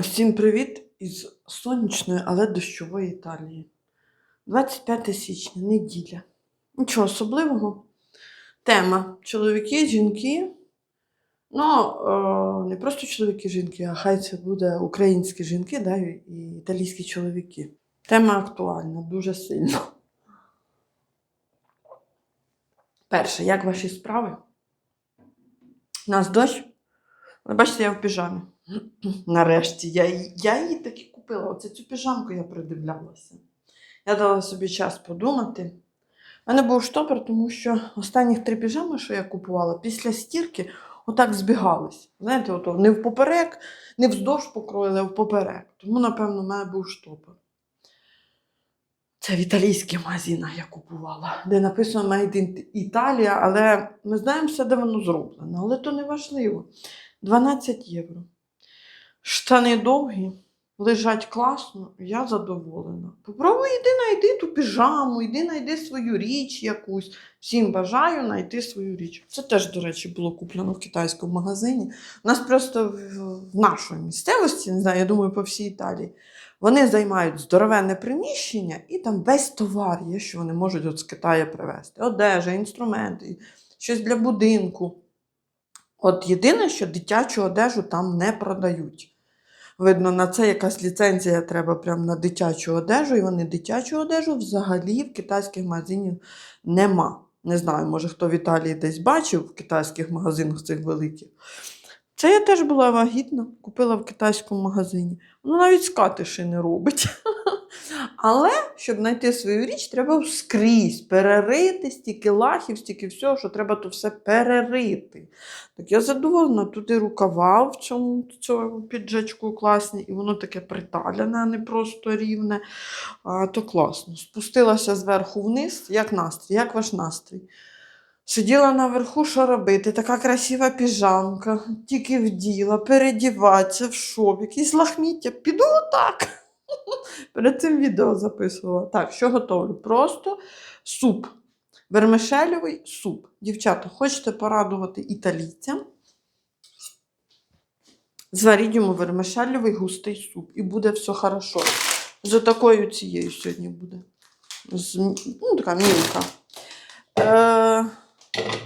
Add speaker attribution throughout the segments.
Speaker 1: Всім привіт із сонячної, але дощової Італії. 25 січня, неділя. Нічого особливого. Тема чоловіки, жінки. Ну, е, не просто чоловіки, жінки, а хай це буде українські жінки да, і італійські чоловіки. Тема актуальна, дуже сильно. Перше, як ваші справи? У нас дощ. Ви бачите, я в піжамі. Нарешті я, її- я її таки купила. Оце цю піжамку я придивлялася. Я дала собі час подумати. У мене був штопор, тому що останніх три піжами, що я купувала, після стірки отак збігались. Знаєте, ото не впоперек, не вздовж покроїли, а впоперек. Тому, напевно, у мене був штопор. Це в італійських магазинах я купувала, де написано Made in Italia, але ми знаємо все, де воно зроблено. Але то не важливо. 12 євро. Штани довгі, лежать класно, я задоволена. Попробуй йди знайди ту піжаму, йди знайди свою річ якусь. Всім бажаю знайти свою річ. Це теж, до речі, було куплено в китайському магазині. У нас просто в нашій місцевості, не знаю, я думаю, по всій Італії, вони займають здоровенне приміщення і там весь товар є, що вони можуть от з Китаю привезти. Одежа, інструменти, щось для будинку. От єдине, що дитячу одежу там не продають. Видно, на це якась ліцензія треба прямо на дитячу одежу, і вони дитячу одежу взагалі в китайських магазинів нема. Не знаю, може хто в Італії десь бачив в китайських магазинах цих великих. Це я теж була вагітна, купила в китайському магазині. Воно навіть скатиші не робить. Але щоб знайти свою річ, треба скрізь перерити стільки лахів, стільки всього, що треба то все перерити. Так я задоволена, тут і рукава в цьому, цьому піджачку класні, і воно таке приталене, а не просто рівне. А, то класно. Спустилася зверху вниз, як настрій, як ваш настрій. Сиділа наверху, що робити? Така красива піжамка, тільки вділа, передіватися в шоп, якісь лахміття. Піду отак. Перед цим відео записувала. Так, що готовлю? Просто суп. Вермишельовий суп. Дівчата, хочете порадувати італійцям? Зваріть йому вермишельовий густий суп. І буде все хорошо. З такою цією сьогодні буде. З, ну, така мілка. Е,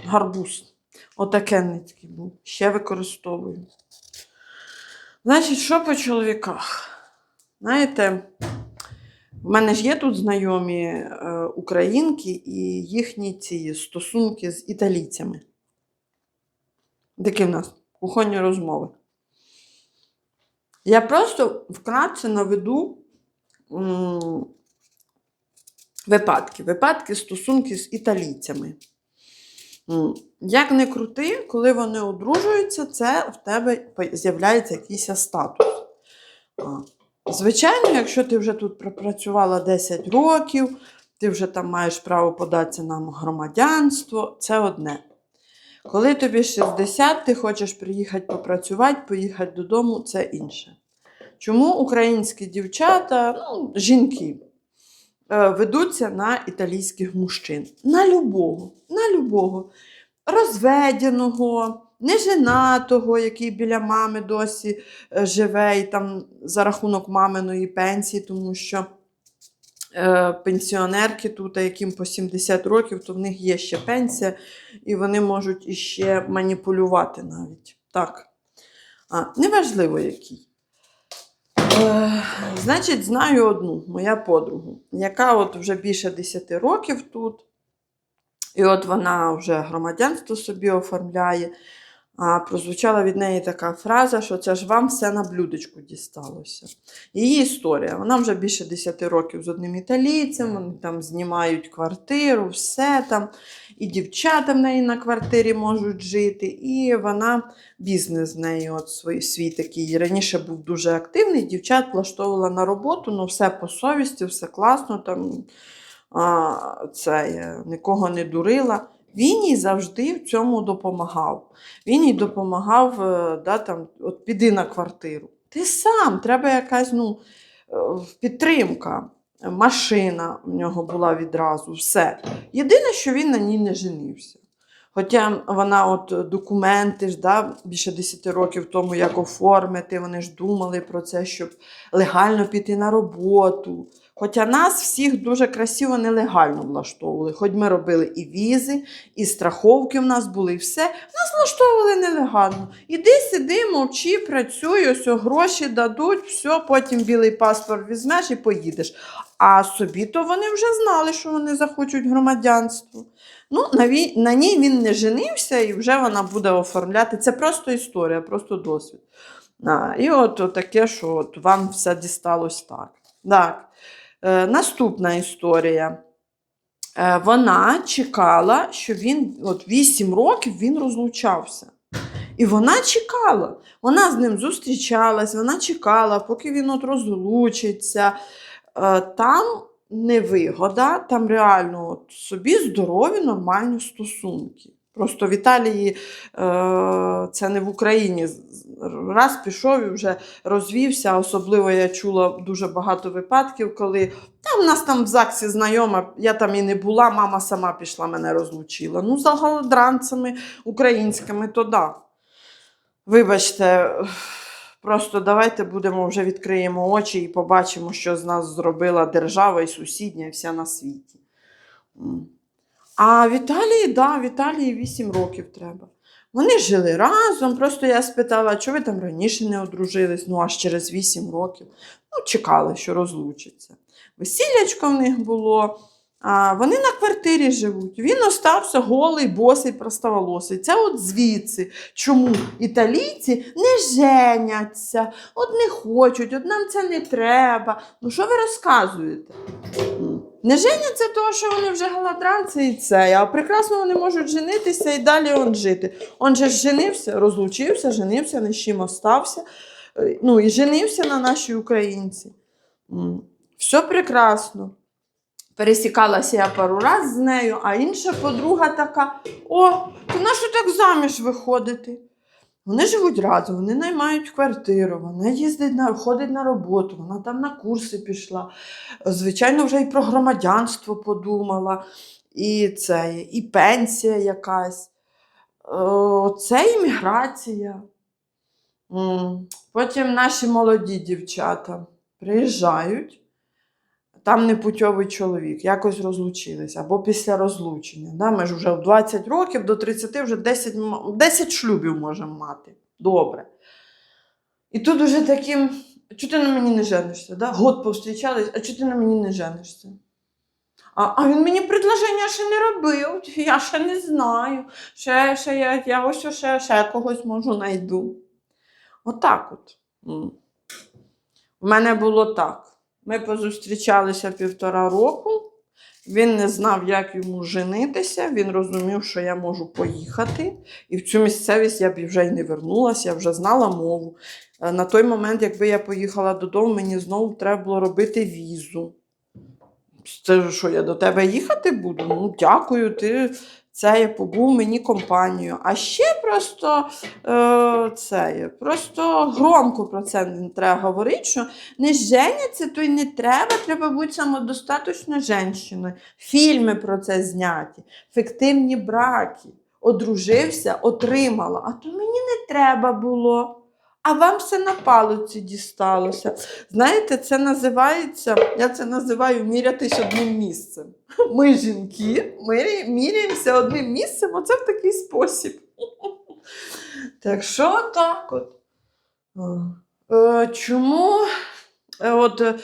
Speaker 1: гарбуз. Отакенницький був. Ще використовую. Значить, що по чоловіках? Знаєте, в мене ж є тут знайомі е, українки і їхні ці стосунки з італійцями. Такі в нас кухонні розмови. Я просто вкратце наведу м, випадки. Випадки стосунки з італійцями. Як не крути, коли вони одружуються, це в тебе з'являється якийсь статус. Звичайно, якщо ти вже тут пропрацювала 10 років, ти вже там маєш право податися на громадянство, це одне. Коли тобі 60, ти хочеш приїхати попрацювати, поїхати додому, це інше. Чому українські дівчата, ну, жінки, е, ведуться на італійських мужчин? На любого, на любого. Розведеного, неженатого, який біля мами досі е, живе і там за рахунок маминої пенсії, тому що е, пенсіонерки тут, яким по 70 років, то в них є ще пенсія, і вони можуть іще маніпулювати навіть. Так. А, неважливо який. Е, значить, знаю одну, моя подругу, яка от вже більше 10 років тут. І от вона вже громадянство собі оформляє. А прозвучала від неї така фраза, що це ж вам все на блюдечку дісталося. Її історія. Вона вже більше 10 років з одним італійцем, вони там знімають квартиру, все там. І дівчата в неї на квартирі можуть жити. І вона бізнес в неї от свій, свій такий. Раніше був дуже активний, дівчат влаштовувала на роботу, ну все по совісті, все класно. там а, це, е, нікого не дурила. Він їй завжди в цьому допомагав. Він їй допомагав, е, да, там, от піди на квартиру. Ти сам, треба якась ну, е, підтримка. Машина в нього була відразу, все. Єдине, що він на ній не женився. Хоча вона от документи ж, да, більше 10 років тому, як оформити, вони ж думали про це, щоб легально піти на роботу. Хоча нас всіх дуже красиво нелегально влаштовували. Хоч ми робили і візи, і страховки в нас були, і все. Нас влаштовували нелегально. Іди, сиди, мовчи, працюй, ось гроші дадуть, все, потім білий паспорт візьмеш і поїдеш. А собі то вони вже знали, що вони захочуть громадянство. Ну, на, вій... на ній він не женився і вже вона буде оформляти. Це просто історія, просто досвід. А, і от, таке, що от вам все дісталось так. Так. Е, наступна історія. Е, вона чекала, що він от 8 років він розлучався. І вона чекала. Вона з ним зустрічалась, вона чекала, поки він от розлучиться. Е, там невигода, там реально от собі здорові, нормальні стосунки. Просто в Італії е, це не в Україні. Раз пішов і вже розвівся. Особливо я чула дуже багато випадків, коли та в нас там в ЗАГСі знайома, я там і не була, мама сама пішла, мене розлучила. Ну, за голодранцями українськими, то да. Вибачте, просто давайте будемо вже відкриємо очі і побачимо, що з нас зробила держава і сусідня, і вся на світі. А в Італії, да, в Італії 8 років треба. Вони жили разом. Просто я спитала, чого ви там раніше не одружились, ну аж через 8 років. Ну, чекали, що розлучаться. Весіллячко в них було. А, вони на квартирі живуть. Він остався голий, босий, простоволосий. Це от звідси. Чому італійці не женяться, от не хочуть, от нам це не треба. Ну що ви розказуєте? Не женяться того, що вони вже голодранці і це, а прекрасно вони можуть женитися і далі он жити. Он же женився, розлучився, женився, ні з чим остався. Е, Ну і женився на нашій українці. Все прекрасно. Пересікалася я пару раз з нею, а інша подруга така: о, ти на що так заміж виходити? Вони живуть разом, вони наймають квартиру, вона їздить на ходить на роботу, вона там на курси пішла. Звичайно, вже і про громадянство подумала, і це, і пенсія якась. Е, Це імміграція. Потім наші молоді дівчата приїжджають, там непутьовий чоловік, якось розлучились, або після розлучення. Да? Ми ж вже в 20 років до 30 вже 10, 10 шлюбів можемо мати. Добре. І тут уже таким, чого ти на мені не женишся? Да? Год повстрічались, а чого ти на мені не женишся? А, а він мені предложення ще не робив, я ще не знаю. Ще, ще я, я ось ще, ще когось можу знайду. Отак от. У мене було так. Ми позустрічалися півтора року. Він не знав, як йому женитися. Він розумів, що я можу поїхати. І в цю місцевість я б вже й не вернулася, я вже знала мову. Е, На той момент, якби я поїхала додому, мені знову треба було робити візу. Це що, я до тебе їхати буду? Ну, дякую, ти це я побув мені компанію. А ще просто е, це, просто громко про це не треба говорити, що не женяться, то й не треба, треба бути самодостаточною жінкою. Фільми про це зняті, фіктивні браки. Одружився, отримала, а то мені не треба було. А вам все на палиці дісталося. Знаєте, це називається, я це називаю мірятись одним місцем. Ми жінки, ми міряємося одним місцем, оце в такий спосіб. Так що так от. Е, Чому? Е, От, е,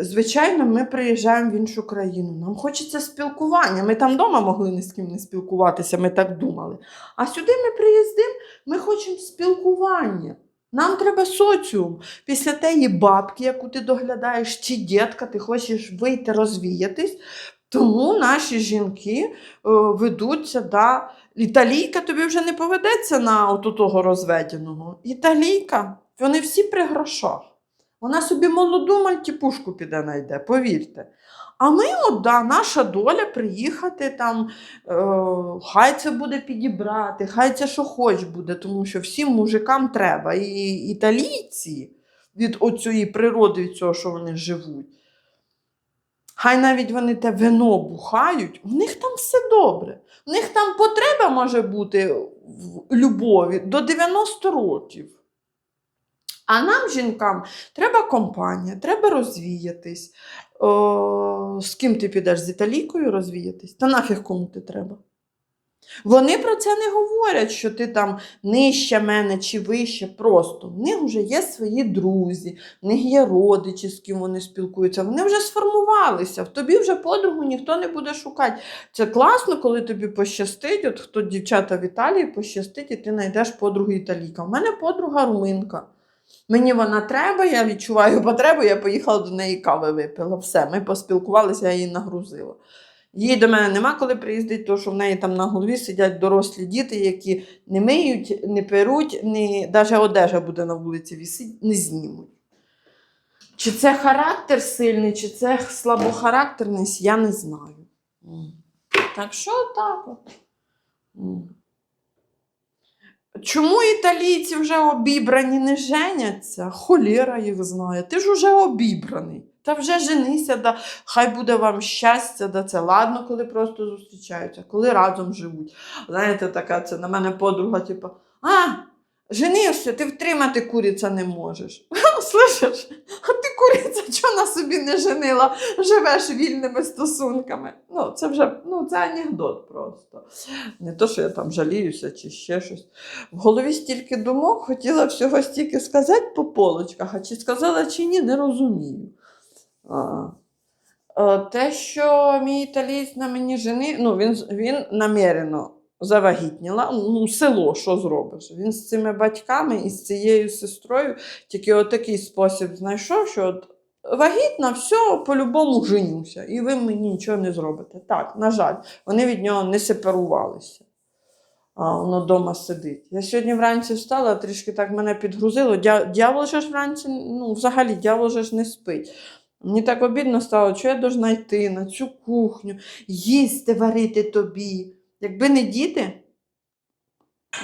Speaker 1: звичайно, ми приїжджаємо в іншу країну. Нам хочеться спілкування. Ми там вдома могли ні з ким не спілкуватися, ми так думали. А сюди ми приїздимо, ми хочемо спілкування. Нам треба соціум. Після теї бабки, яку ти доглядаєш, чи дітка, ти хочеш вийти розвіятись. Тому наші жінки е, ведуться, да. Італійка тобі вже не поведеться на от того розведеного. Італійка, вони всі при грошах. Вона собі молоду мальтіпушку піде найде, повірте. А ми, от, да, наша доля приїхати там, е, хай це буде підібрати, хай це що хоч буде, тому що всім мужикам треба. І італійці від оцієї природи, від цього, що вони живуть. хай навіть вони те вино бухають, в них там все добре. В них там потреба може бути в любові до 90 років. А нам, жінкам, треба компанія, треба розвіятись. О, з ким ти підеш? З італійкою розвіятись? Та нафіг кому ти треба? Вони про це не говорять, що ти там нижче мене чи вище. Просто в них вже є свої друзі, в них є родичі, з ким вони спілкуються. Вони вже сформувалися. В тобі вже подругу ніхто не буде шукати. Це класно, коли тобі пощастить. От хто дівчата в Італії пощастить, і ти знайдеш подругу італійка. У мене подруга руминка. Мені вона треба, я відчуваю потребу, я поїхала до неї кави випила. Все, ми поспілкувалися, я її нагрузила. Їй до мене нема коли приїздить, тому що в неї там на голові сидять дорослі діти, які не миють, не перуть, не... навіть одежа буде на вулиці вісить, не знімуть. Чи це характер сильний, чи це слабохарактерність, я не знаю. Так що так от. Чому італійці вже обібрані не женяться? Холєра їх знає. Ти ж уже обібраний. Та вже женися, да, хай буде вам щастя, да це ладно, коли просто зустрічаються, коли разом живуть. Знаєте, така це на мене подруга, типу, а, женився, ти втримати куриця не можеш. Слышиш? А куриця, чого на собі не женила, живеш вільними стосунками. Ну, це вже ну, це анекдот просто. Не то, що я там жаліюся чи ще щось. В голові стільки думок, хотіла всього стільки сказати по полочках, а чи сказала, чи ні, не розумію. А. Е, Те, що мій італієць на мені жени, ну, він, він намірено завагітніла. Ну, село, що зробиш? Він з цими батьками і з цією сестрою тільки отакий спосіб знайшов, що от вагітна, все, по-любому женюся, і ви мені нічого не зробите. Так, на жаль, вони від нього не сепарувалися. А воно вдома сидить. Я сьогодні вранці встала, трішки так мене підгрузило. Дя- Дьявол же ж вранці, ну, взагалі, дьявол же ж не спить. Мені так обідно стало, що я должна йти на цю кухню, їсти варити тобі. Якби не діти,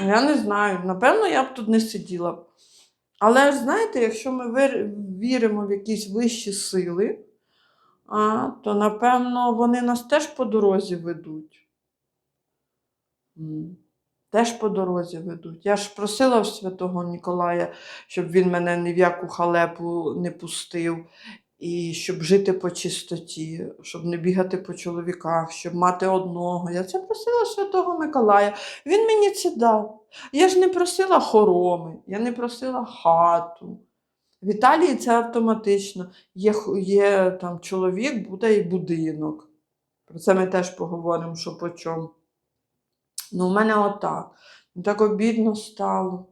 Speaker 1: я не знаю. Напевно, я б тут не сиділа. Але знаєте, якщо ми віримо в якісь вищі сили, а, то напевно вони нас теж по дорозі ведуть. Теж по дорозі ведуть. Я ж просила в святого Ніколая, щоб він мене ні в яку халепу не пустив, і щоб жити по чистоті, щоб не бігати по чоловіках, щоб мати одного. Я це просила святого Миколая. Він мені це дав. Я ж не просила хороми, я не просила хату. В Італії це автоматично. Є, є там чоловік, буде і будинок. Про це ми теж поговоримо, що по чому. Ну, у мене отак. Ну, Так обідно стало.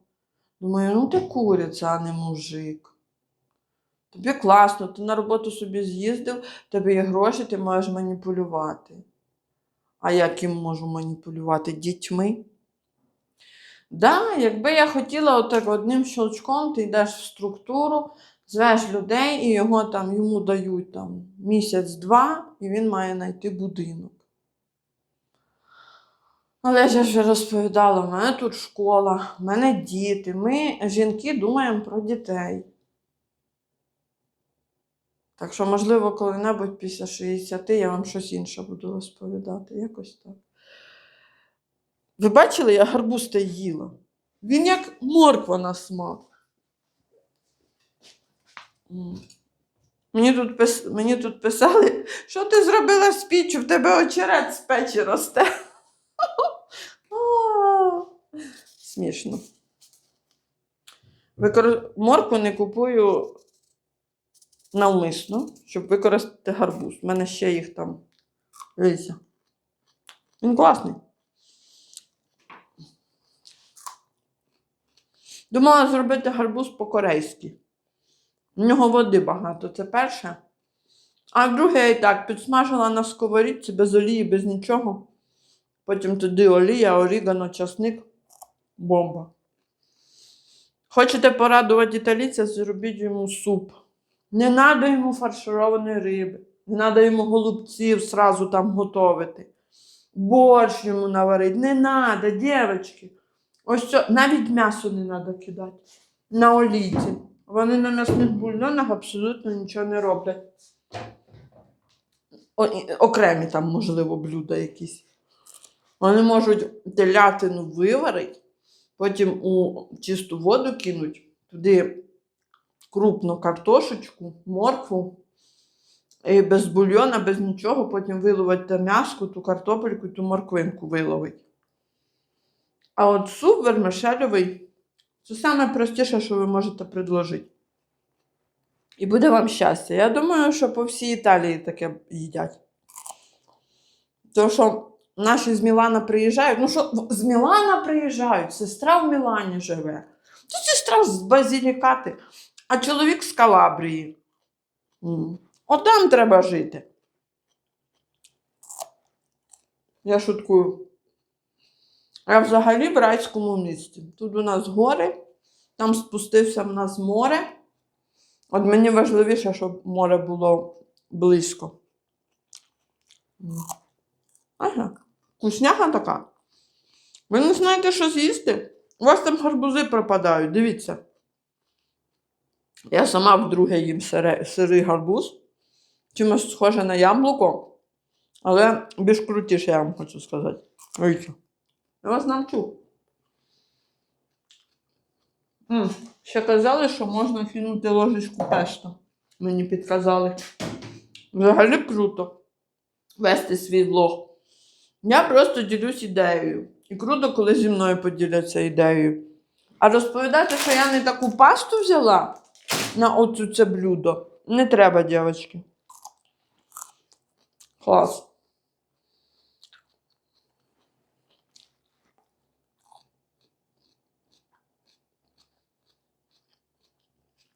Speaker 1: Думаю, ну ти куриця, а не мужик. Тобі класно, ти на роботу собі з'їздив, тобі є гроші, ти можеш маніпулювати. А як їм можу маніпулювати? Дітьми? Да, якби я хотіла отак одним щелчком, ти йдеш в структуру, звеш людей і його там, йому дають там місяць-два, і він має знайти будинок. Але я вже розповідала, в мене тут школа, в мене діти. Ми, жінки, думаємо про дітей. Так що, можливо, коли-небудь після 60 я вам щось інше буду розповідати. Якось так. Ви бачили, я гарбуз та їла. Він як морква на смак. Мені тут, пис... Мені тут писали, що ти зробила з піччю, в тебе очерет з печі росте. Смішно. Моркву не купую навмисно, щоб використати гарбуз. У мене ще їх там. Дивіться. Він класний. Думала зробити гарбуз по-корейськи. В нього води багато, це перше. А друге я і так підсмажила на сковорідці без олії, без нічого. Потім туди олія, орігано, часник. Бомба. Хочете порадувати італійця, зробіть йому суп. Не треба йому фаршированої риби. Не треба йому голубців сразу там готувати. Борщ йому наварити. Не треба, дівчатки. Ось це, навіть м'ясо не треба кидати. На олійці. Вони на м'ясних бульйонах абсолютно нічого не роблять. о- окремі там, можливо, блюда якісь. Вони можуть телятину виварити, потім у чисту воду кинуть, туди крупну картошечку, моркву. І без бульйона, без нічого, потім виловить те м'яско, ту картопельку, ту морквинку виловить. А от суп вермишельовий це саме простіше, що ви можете предложити. І буде вам щастя. Я думаю, що по всій Італії таке їдять. Тому що наші з Мілана приїжджають. Ну що, з Мілана приїжджають, сестра в Мілані живе. Тут сестра з Базілікати, а чоловік з Калабрії. М. От там треба жити. Я шуткую. Я взагалі в райському місті. Тут у нас гори, там спустився в нас море. От мені важливіше, щоб море було близько. Ага. Вкусняха така. Ви не знаєте, що з'їсти? У вас там гарбузи пропадають, дивіться. Я сама вдруге їм сирий гарбуз. Чимось схоже на яблуко, але більш крутіше, я вам хочу сказати. Дивіться. Я вас навчу. М, Ще казали, що можна кинути ложечку пешта. Мені підказали. Взагалі круто вести свій влог. Я просто ділюсь ідеєю. І круто, коли зі мною поділяться ідеєю. А розповідати, що я не таку пасту взяла на оцю це блюдо, не треба, дівчатки. Клас.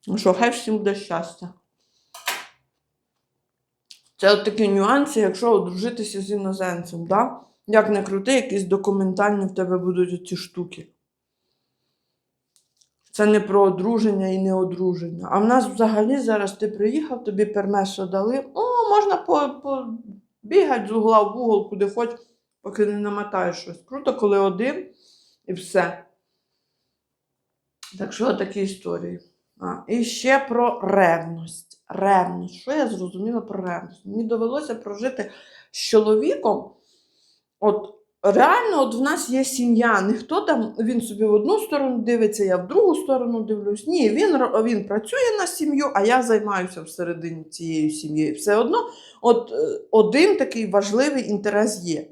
Speaker 1: Ну що, хай всім буде щастя. Це от такі нюанси, якщо одружитися з іноземцем, да? Як не крути, якісь документальні в тебе будуть ці штуки. Це не про одруження і не одруження. А в нас взагалі зараз ти приїхав, тобі пермесо дали. О, можна по, по... з угла в угол, куди хоч, поки не намотаєш щось. Круто, коли один і все. Так що такі історії. А, і ще про ревність. Ревність. Що я зрозуміла про ревність? Мені довелося прожити з чоловіком. От реально, от в нас є сім'я. Ніхто там, він собі в одну сторону дивиться, я в другу сторону дивлюсь. Ні, він, він працює на сім'ю, а я займаюся всередині цією сім'єю. Все одно, от е, один такий важливий інтерес є.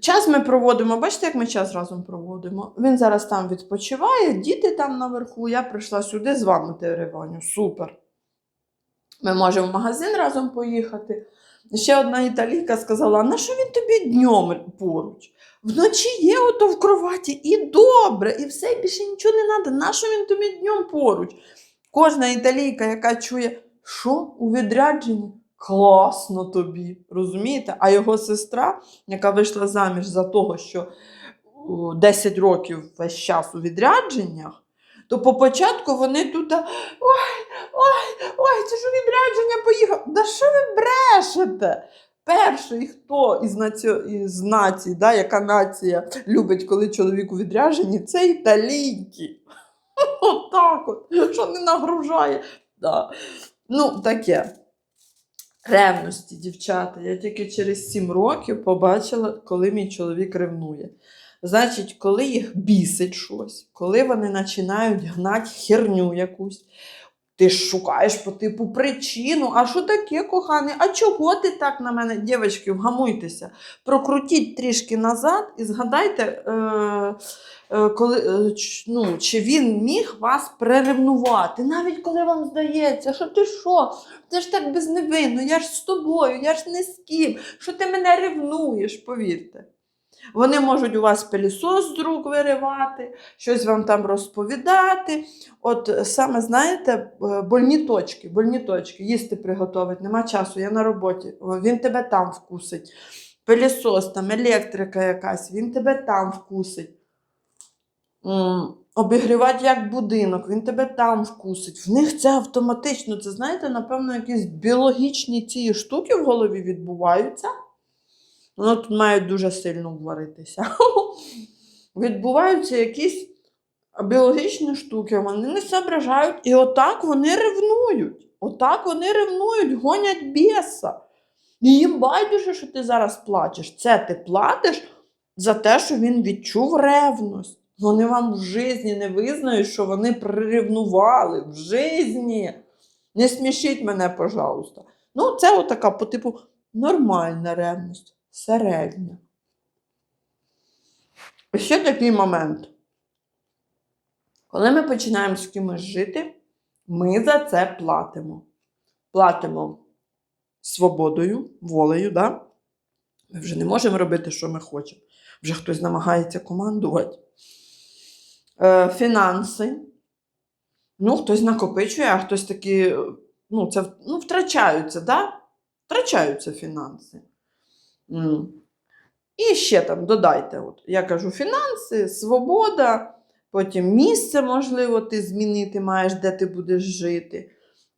Speaker 1: Час ми проводимо, бачите, як ми час разом проводимо. Він зараз там відпочиває, діти там наверху. Я прийшла сюди з вами Тереваню. Супер. Ми можемо в магазин разом поїхати. Ще одна італійка сказала: на що він тобі днем поруч? Вночі є ото в кроваті і добре, і все, більше нічого не треба. На що він тобі днем поруч? Кожна італійка, яка чує, що у відрядженні? Класно тобі, розумієте? А його сестра, яка вийшла заміж за того, що о, 10 років весь час у відрядженнях, то по початку вони тут. Ой, ой, ой, це ж відрядження поїхав. Да що ви брешете? Перший, хто із, наці... із націй, да, яка нація любить, коли чоловік у відрядженні, це італійки. Отак от, що не нагружає. Да. Ну, таке. Ревності, дівчата. Я тільки через 7 років побачила, коли мій чоловік ревнує. Значить, коли їх бісить щось, коли вони починають гнати херню якусь, ти шукаєш по типу причину. А що таке, коханий? А чого ти так на мене? Дівчатки, вгамуйтеся. Прокрутіть трішки назад і згадайте, е, е, коли, е, ну, чи він міг вас приревнувати. Навіть коли вам здається, що ти що? Це ж так безневинно, я ж з тобою, я ж не з ким. Що ти мене ревнуєш, повірте. Вони можуть у вас пилісос з рук виривати, щось вам там розповідати. От саме, знаєте, е, больні точки, больні точки, їсти приготувати, нема часу, я на роботі, він тебе там вкусить. Пилісос, там, електрика якась, він тебе там вкусить. Обігрівати як будинок, він тебе там вкусить. В них це автоматично. Це, знаєте, напевно, якісь біологічні ці штуки в голові відбуваються. Воно тут має дуже сильно вваритися. Відбуваються якісь біологічні штуки, вони не соображають, і отак вони ревнують. Отак вони ревнують, гонять біса. І їм байдуже, що ти зараз плачеш. Це ти платиш за те, що він відчув ревність. Вони вам в житті не визнають, що вони приревнували в житті. Не смішіть мене, пожалуйста. Ну, це отака, по типу, нормальна ревність, середня. Ще такий момент. Коли ми починаємо з кимось жити, ми за це платимо. Платимо свободою, волею, да? Ми вже не можемо робити, що ми хочемо. Вже хтось намагається командувати. Е, фінанси. Ну, хтось накопичує, а хтось таки, е, ну, це ну, втрачаються, да? Втрачаються фінанси. І ще там додайте, от, я кажу, фінанси, свобода, потім місце, можливо, ти змінити маєш, де ти будеш жити.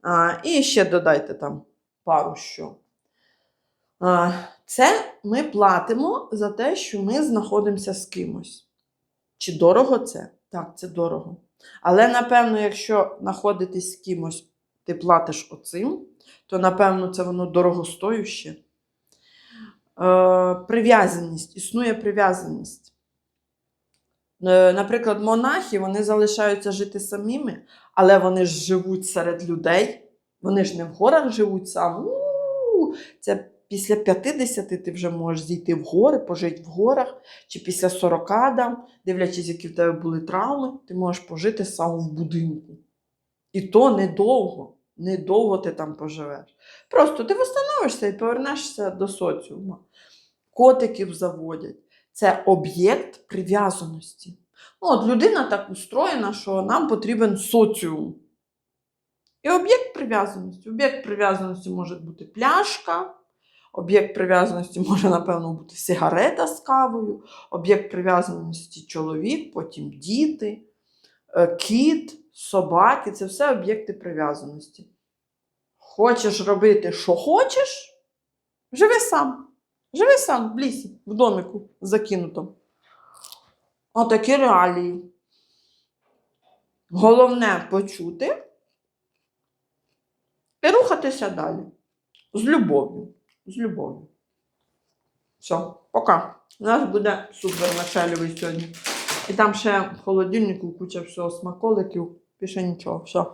Speaker 1: А, і ще додайте там пару що. А, це ми платимо за те, що ми знаходимося з кимось. Чи дорого це? Так, це дорого. Але, напевно, якщо знаходитись з кимось, ти платиш оцим, то, напевно, це воно дорогостоюще. Е, прив'язаність, існує прив'язаність. Е, наприклад, монахи вони залишаються жити самими, але вони ж живуть серед людей. Вони ж не в горах живуть сам. Це після 50 ти вже можеш зійти в гори, пожити в горах, чи після 40, дам, дивлячись, які в тебе були травми, ти можеш пожити сам в будинку. І то недовго, недовго ти там поживеш. Просто ти встановишся і повернешся до соціуму. Котиків заводять. Це об'єкт прив'язаності. Ну, от людина так устроєна, що нам потрібен соціум. І об'єкт прив'язаності. Об'єкт прив'язаності може бути пляшка, об'єкт прив'язаності може, напевно, бути сигарета з кавою, об'єкт прив'язаності чоловік, потім діти, е, кіт, собаки це все об'єкти прив'язаності. Хочеш робити, що хочеш, живи сам. Живи сам в лісі, в домику закинутому. Отакі реалії. Головне почути і рухатися далі. З любов'ю. З любов'ю. Все, пока. У нас буде супер началювий сьогодні. І там ще в холодильнику куча всього смаколиків, більше нічого. Все.